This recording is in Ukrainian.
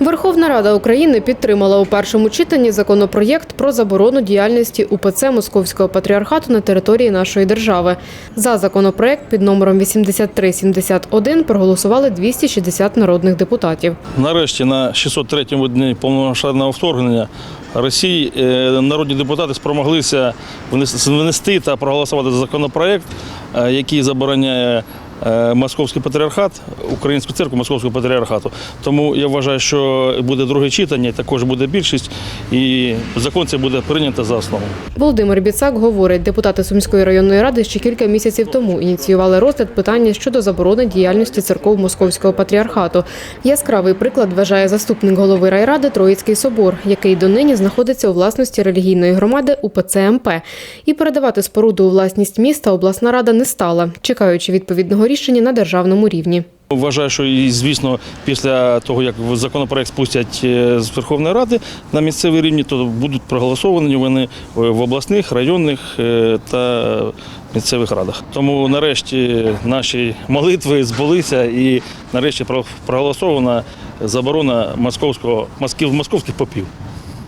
Верховна Рада України підтримала у першому читанні законопроєкт про заборону діяльності УПЦ Московського патріархату на території нашої держави. За законопроєкт під номером 8371 проголосували 260 народних депутатів. Нарешті на 603-му дні повномасштабного вторгнення Росії е, народні депутати спромоглися внес- внести та проголосувати за законопроект, е, який забороняє Московський патріархат, Українську церкву Московського патріархату. Тому я вважаю, що буде друге читання, також буде більшість, і закон це буде прийнято за основу. Володимир Біцак говорить, депутати Сумської районної ради ще кілька місяців тому ініціювали розгляд питання щодо заборони діяльності церков Московського патріархату. Яскравий приклад вважає заступник голови райради Троїцький собор, який донині знаходиться у власності релігійної громади УПЦ МП. І передавати споруду у власність міста обласна рада не стала, чекаючи відповідного рішення на державному рівні. Вважаю, що і звісно, після того як законопроект спустять е, з Верховної Ради на місцевий рівні, то будуть проголосовані вони е, в обласних, районних е, та місцевих радах. Тому нарешті наші молитви збулися і нарешті про- проголосована заборона московського московських попів.